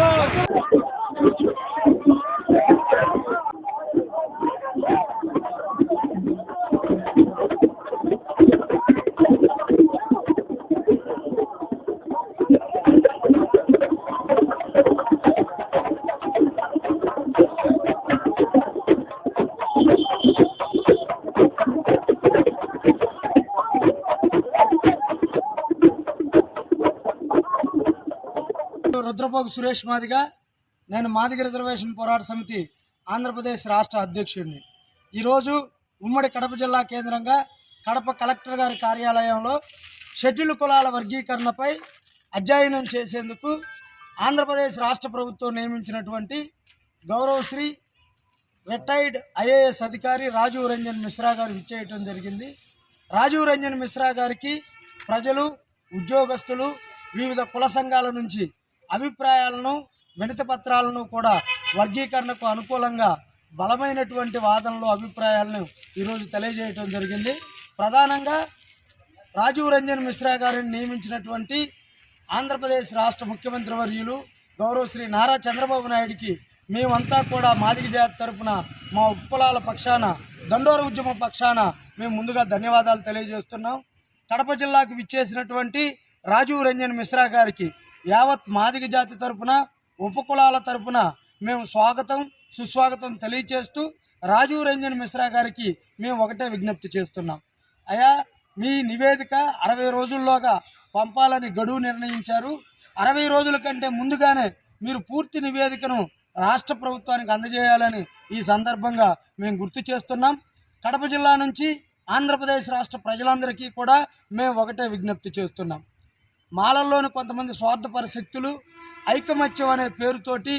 Bravo! Rudrapogu Suresh Madiga నేను Madiga reservation పోరాట సమితి ఆంధ్రప్రదేశ్ రాష్ట్ర అధ్యక్షుడిని. ఈరోజు ఉమ్మడి కడప జిల్లా కేంద్రంగా కడప కలెక్టర్ గారి కార్యాలయంలో షెడ్యూల్ కులాల వర్గీకరణపై అధ్యయనం చేసేందుకు ఆంధ్రప్రదేశ్ రాష్ట్ర ప్రభుత్వం నియమించినటువంటి గౌరవశ్రీ రిటైర్డ్ ఐఏఎస్ అధికారి రాజీవ్ రంజన్ మిశ్రా గారు ఇచ్చేయటం జరిగింది. రాజీవ్ రంజన్ మిశ్రా గారికి ప్రజలు ఉద్యోగస్తులు వివిధ కుల సంఘాల నుంచి అభిప్రాయాలను వినతి పత్రాలను కూడా వర్గీకరణకు అనుకూలంగా బలమైనటువంటి వాదనలు అభిప్రాయాలను ఈరోజు తెలియజేయటం జరిగింది. ప్రధానంగా రాజీవ్ రంజన్ మిశ్రా గారిని నియమించినటువంటి ఆంధ్రప్రదేశ్ రాష్ట్ర ముఖ్యమంత్రి వర్యులు గౌరవ శ్రీ నారా చంద్రబాబు నాయుడికి మేమంతా కూడా మాదిగ జాతి తరపున మా ఉప్పలాల పక్షాన దండోర ఉద్యమ పక్షాన మేము ముందుగా ధన్యవాదాలు తెలియజేస్తున్నాం. కడప జిల్లాకు విచ్చేసినటువంటి రాజీవ్ రంజన్ మిశ్రా గారికి యావత్ మాదిగ జాతి తరపున ఉపకులాల తరపున మేము స్వాగతం సుస్వాగతం తెలియచేస్తూ రాజీవ్ రంజన్ మిశ్రా గారికి మేము ఒకటే విజ్ఞప్తి చేస్తున్నాం. అయా మీ నివేదిక అరవై రోజుల్లోగా పంపాలని గడువు నిర్ణయించారు. అరవై రోజుల కంటే ముందుగానే మీరు పూర్తి నివేదికను రాష్ట్ర ప్రభుత్వానికి అందజేయాలని ఈ సందర్భంగా మేము గుర్తు చేస్తున్నాం. కడప జిల్లా నుంచి ఆంధ్రప్రదేశ్ రాష్ట్ర ప్రజలందరికీ కూడా మేము ఒకటే విజ్ఞప్తి చేస్తున్నాం. మాలల్లోని కొంతమంది స్వార్థపర శక్తులు ఐకమత్యం అనే పేరుతోటి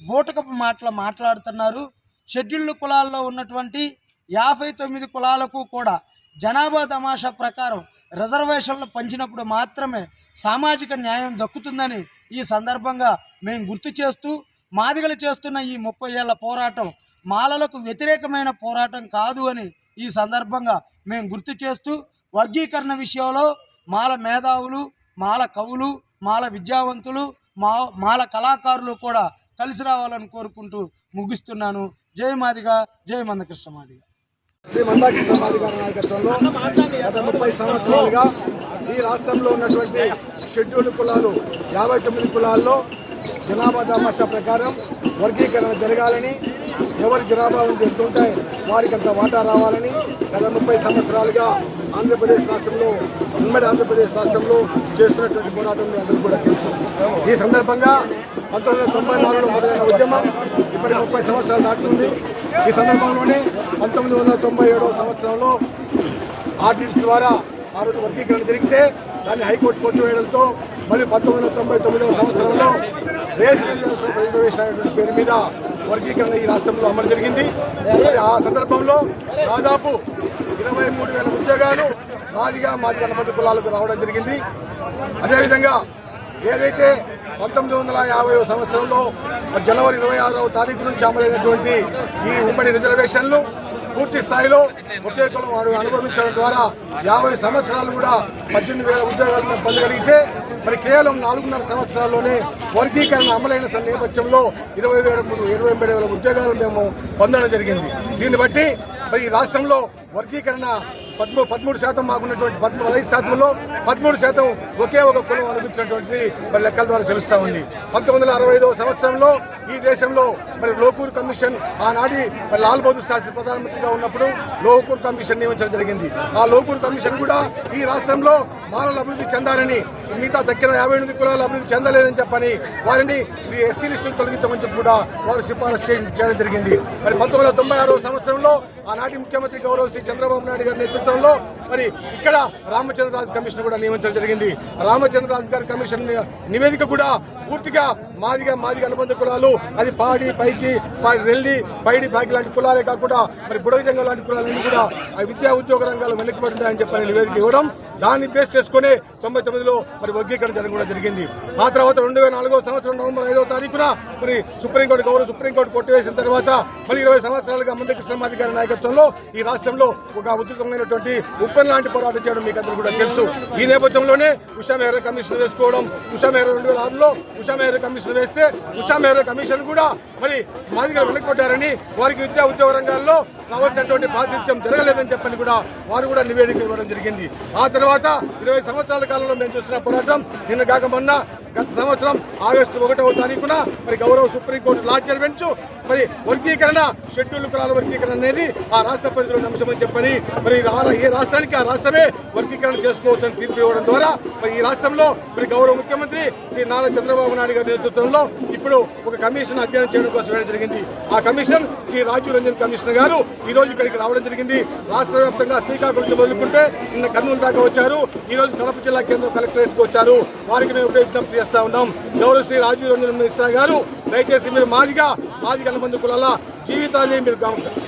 బూటకపు మాటలు మాట్లాడుతున్నారు. షెడ్యూల్డ్ కులాల్లో ఉన్నటువంటి యాభై తొమ్మిది కులాలకు కూడా జనాభా తమాషా ప్రకారం రిజర్వేషన్లు పంచినప్పుడు మాత్రమే సామాజిక న్యాయం దక్కుతుందని ఈ సందర్భంగా మేము గుర్తు చేస్తూ మాదిగలు చేస్తున్న ఈ ముప్పై ఏళ్ళ పోరాటం మాలలకు వ్యతిరేకమైన పోరాటం కాదు అని ఈ సందర్భంగా మేము గుర్తు చేస్తూ వర్గీకరణ విషయంలో మాల మేధావులు మాల కవులు మాల విద్యావంతులు మా మాల కళాకారులు కూడా కలిసి రావాలని కోరుకుంటూ ముగిస్తున్నాను. జై మాదిగా జై మందకృష్ణ మాదిగా. శ్రీ మందాకృష్ణ మాదిగా గారి నాయకత్వంలో గత ముప్పై సంవత్సరాలుగా ఈ రాష్ట్రంలో ఉన్నటువంటి షెడ్యూల్డ్ కులాలు యాభై తొమ్మిది కులాల్లో జనాభా దామాషా ప్రకారం వర్గీకరణ జరగాలని ఎవరి జనాభా ఉంటే ఎంత వారికి అంత వాటా రావాలని గత ముప్పై సంవత్సరాలుగా ఆంధ్రప్రదేశ్ రాష్ట్రంలో ఉమ్మడి ఆంధ్రప్రదేశ్ రాష్ట్రంలో చేస్తున్నటువంటి పోరాటం అందరూ కూడా తెలుసు. ఈ సందర్భంగా పంతొమ్మిది వందల తొంభై నాలుగులో మొదలైన ఉద్యమం ఇప్పటి ముప్పై సంవత్సరాలు దాటుతుంది. ఈ సందర్భంలోనే పంతొమ్మిది వందల తొంభై ఏడవ సంవత్సరంలో ఆర్డినెన్స్ ద్వారా ఆ రోజు వర్గీకరణ జరిగితే దాన్ని హైకోర్టు కొట్టివేయడంతో మళ్ళీ పంతొమ్మిది వందల తొంభై తొమ్మిదవ సంవత్సరంలో రేషన్ రిజర్వేషన్ పేరు మీద వర్గీకరణ ఈ రాష్ట్రంలో అమలు జరిగింది. ఆ సందర్భంలో దాదాపు ఇరవై మూడు వేల ఉద్యోగాలు మాదిగా మాది కనపడి కులాలకు రావడం జరిగింది. అదేవిధంగా ఏదైతే పంతొమ్మిది వందల యాభై సంవత్సరంలో జనవరి ఇరవై ఆరవ తారీఖు నుంచి అమలైనటువంటి ఈ ఉమ్మడి రిజర్వేషన్లు పూర్తి స్థాయిలో ఒకే కులం వాడు అనుభవించడం ద్వారా యాభై సంవత్సరాలు కూడా పద్దెనిమిది వేల ఉద్యోగాలను పొందగలిగితే మరి కేవలం నాలుగున్నర సంవత్సరాల్లోనే వర్గీకరణ అమలైన నేపథ్యంలో ఇరవై వేల మూడు- ఇరవై ఏడు వేల ఉద్యోగాలు మేము పొందడం జరిగింది. దీన్ని బట్టి మరి ఈ రాష్ట్రంలో వర్గీకరణ పదమూడు పదమూడు శాతం మాకున్నటువంటి పదమూడు ఐదు శాతంలో పదమూడు శాతం ఒకే ఒక కులం అనిపించినటువంటి మరి లెక్కల ద్వారా తెలుస్తూ ఉంది. పంతొమ్మిది వందల అరవై ఐదవ సంవత్సరంలో ఈ దేశంలో మరి లోకూర్ కమిషన్ ఆనాటి మరి లాల్ బహదూర్ శాస్త్రి ప్రధానమంత్రిగా ఉన్నప్పుడు లోకూర్ కమిషన్ నియమించడం జరిగింది. ఆ లోకూర్ కమిషన్ కూడా ఈ రాష్ట్రంలో మానవులు అభివృద్ధి చెందాలని మిగతా దక్కిన యాభై ఎనిమిది కులాలు అభివృద్ధి చెందలేదని చెప్పని వారిని ఈ ఎస్సీ లిస్టు తొలగించమని చెప్పి కూడా వారు సిఫారసు చేయడం జరిగింది. మరి పంతొమ్మిది వందల తొంభై ఆరో సంవత్సరంలో ఆనాటి ముఖ్యమంత్రి గౌరవ శ్రీ చంద్రబాబు నాయుడు గారి నేతృత్వంలో మరి ఇక్కడ రామచంద్రరాజు కమిషన్ కూడా నియమించడం జరిగింది. రామచంద్రరాజు గారి కమిషన్ నివేదిక కూడా పూర్తిగా మాదిగా మాదిగా అనుబంధ కులాలు అది పాడి పైకి రెల్లి పైడి పైకి లాంటి కులాలే కాకుండా మరి బుడగజంగం లాంటి కులాలన్నీ కూడా ఆ విద్యా ఉద్యోగ రంగాలు వెనకబడిందని చెప్పని నివేదిక ఇవ్వడం దాన్ని బేస్ చేసుకుని తొంభై తొమ్మిదిలో మరి వర్గీకరణ జరగడం కూడా జరిగింది. ఆ తర్వాత రెండు వేల నాలుగో సంవత్సరం నవంబర్ ఐదవ తారీఖున మరి సుప్రీంకోర్టు గౌరవ సుప్రీంకోర్టు కొట్టివేసిన తర్వాత మళ్ళీ ఇరవై సంవత్సరాలుగా మంద సమాధికారి గారి నాయకత్వంలో ఈ రాష్ట్రంలో ఒక ఉధృతమైనటువంటి ఉప్పెన్ లాంటి పోరాటం చేయడం మీకు అందరూ కూడా తెలుసు. ఈ నేపథ్యంలోనే ఉషా మేర కమిషన్ వేసుకోవడం ఉషా మేర రెండు వేల ఆరులో ఉషా మేర కమిషన్ వేస్తే ఉషా మేర కమిషన్ కూడా మరి మాదిగా వెనక్కొట్టారని వారికి విద్యా ఉద్యోగ రంగాల్లో రావాల్సినటువంటి ప్రాతినిధ్యం జరగలేదని చెప్పని కూడా వారు కూడా నివేదిక ఇవ్వడం జరిగింది. ఆ తర్వాత ఇరవై సంవత్సరాల కాలంలో మేము చూసిన పోరాటం నిన్న కాక మొన్న గత సంవత్సరం ఆగస్టు ఒకటవ తారీఖున మరి గౌరవ సుప్రీంకోర్టు లాడ్జర్ బెంచ్ మరి వర్గీకరణ షెడ్యూల్ కులాల వర్గీకరణ అనేది ఆ రాష్ట్ర పరిధిలోని అంశమని చెప్పని మరి రా- ఏ రాష్ట్రానికి ఆ రాష్ట్రమే వర్గీకరణ చేసుకోవచ్చని తీర్పు ఇవ్వడం ద్వారా మరి ఈ రాష్ట్రంలో మరి గౌరవ ముఖ్యమంత్రి శ్రీ నారా చంద్రబాబు నాయుడు గారి నేతృత్వంలో ఇప్పుడు ఒక కమిషన్ అధ్యయనం చేయడం కోసం వెళ్ళడం జరిగింది. ఆ కమిషన్ శ్రీ రాజీవ్ రంజన్ కమిషనర్ గారు ఈ రోజు ఇక్కడికి రావడం జరిగింది. రాష్ట్ర వ్యాప్తంగా శ్రీకాకుళం నుంచి మొదలుకుంటే నిన్న కర్నూలు దాకా వచ్చారు. ఈ రోజు కడప జిల్లా కేంద్ర కలెక్టరేట్కి వచ్చారు. వారికి మేము ఒకటే విజ్ఞప్తి చేస్తా ఉన్నాం. గౌరవ శ్రీ రాజీవ్ రంజన్ మిశ్రా గారు దయచేసి మీరు మాదిగా మాదిగా అనుబంధ కులాల జీవితాన్ని మీరు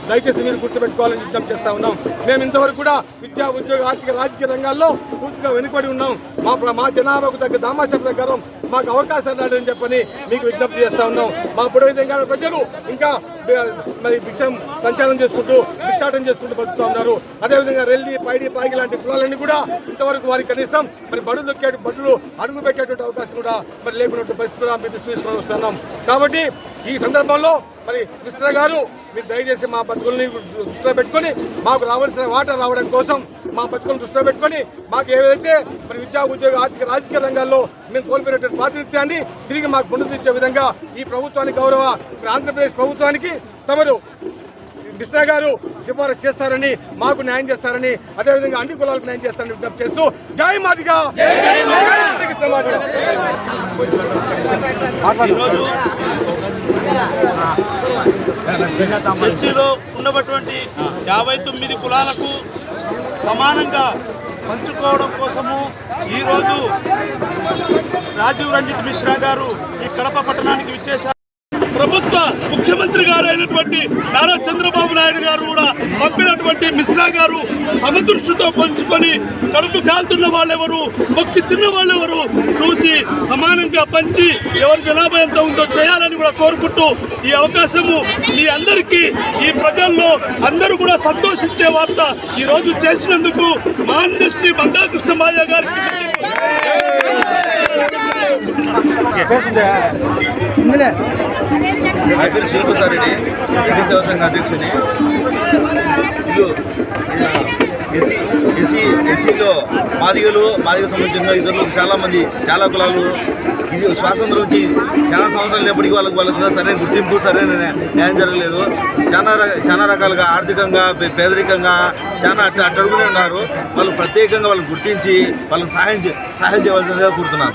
దయచేసి మీరు గుర్తుపెట్టుకోవాలని విజ్ఞప్తి చేస్తా ఉన్నాం. మేము ఇంతవరకు కూడా విద్యా ఉద్యోగ ఆర్థిక రాజకీయ రంగాల్లో పూర్తిగా వెనుకబడి ఉన్నాం. మా మా జనాభాకు తగ్గ దామాష ప్రకారం మాకు అవకాశాలు రాడని చెప్పని మీకు విజ్ఞప్తి చేస్తా ఉన్నాం. మా పురోహితం గారి ప్రజలు ఇంకా మరి భిక్షం సంచారం చేసుకుంటూ భిక్షాటం చేసుకుంటూ బతుకుతూ ఉన్నారు. అదేవిధంగా రెల్లి పైడి పాగి లాంటి కులాలన్నీ కూడా ఇంతవరకు వారికి కనీసం మరి బడులు దొక్కే బడులు అడుగు పెట్టేటువంటి అవకాశం కూడా మరి లేకున్నట్టు పరిస్థితి కూడా మీరు దృష్టి తీసుకొని వస్తున్నాం. కాబట్టి ఈ సందర్భంలో మరి మిశ్ర గారు మీరు దయచేసి మా బతుకుల్ని దృష్టిలో పెట్టుకొని మాకు రావాల్సిన వాటర్ రావడం కోసం మా బతుకులను దృష్టిలో పెట్టుకొని మాకు ఏదైతే మరి విద్యా ఉద్యోగ ఆర్థిక రాజకీయ రంగాల్లో మేము కోల్పోయినటువంటి ప్రాతినిధ్యాన్ని తిరిగి మాకు పునరుద్ధరించే విధంగా ఈ ప్రభుత్వానికి గౌరవ ఆంధ్రప్రదేశ్ ప్రభుత్వానికి తమరు మిశ్రా గారు సిఫారసు చేస్తారని మాకు న్యాయం చేస్తారని అదేవిధంగా అన్ని కులాలకు న్యాయం చేస్తారని విజ్ఞప్తి చేస్తూ జై మాదిగా ఎస్సీలో ఉన్నటువంటి యాభై తొమ్మిది కులాలకు సమానంగా పంచుకోవడం కోసము ఈరోజు రాజీవ్ రంజిత్ మిశ్రా గారు ఈ కడప పట్టణానికి విచ్చేశారు. ప్రభుత్వ ముఖ్యమంత్రి గారు అయినటువంటి నారా చంద్రబాబు నాయుడు గారు కూడా పంపినటువంటి మిశ్రా గారు సమదృష్టితో పంచుకొని కడుపు కాలుతున్న వాళ్ళెవరు మొక్కి తిన్న వాళ్ళెవరు చూసి సమానంగా పంచి ఎవరి జనాభా ఎంత ఉందో చేయాలని కూడా కోరుకుంటూ ఈ అవకాశము మీ అందరికీ ఈ ప్రజల్లో అందరూ కూడా సంతోషించే వార్త ఈరోజు చేసినందుకు మాన్య శ్రీ బండాకృష్ణ మాయ గారికి నా పేరు శివప్రసాద్ రెడ్డి సేవా సంఘ అధ్యక్షుని. ఇల్లు ఎస్సీ ఎస్సీ ఎస్సీలో మాదిగలు మాదిగ సంబంధించిన ఇద్దరు చాలామంది చాలా కులాలు. ఇది స్వాతంత్రం వచ్చి చాలా సంవత్సరాలు లేనప్పటికీ వాళ్ళకి వాళ్ళకి సరైన గుర్తింపు సరైన న్యాయం జరగలేదు. చాలా చాలా రకాలుగా ఆర్థికంగా పేదరికంగా చాలా అట్ట అట్టడుగునే ఉన్నారు. వాళ్ళు ప్రత్యేకంగా వాళ్ళు గుర్తించి వాళ్ళకి సహాయం సహాయం చేయవలసిందిగా కోరుతున్నాను.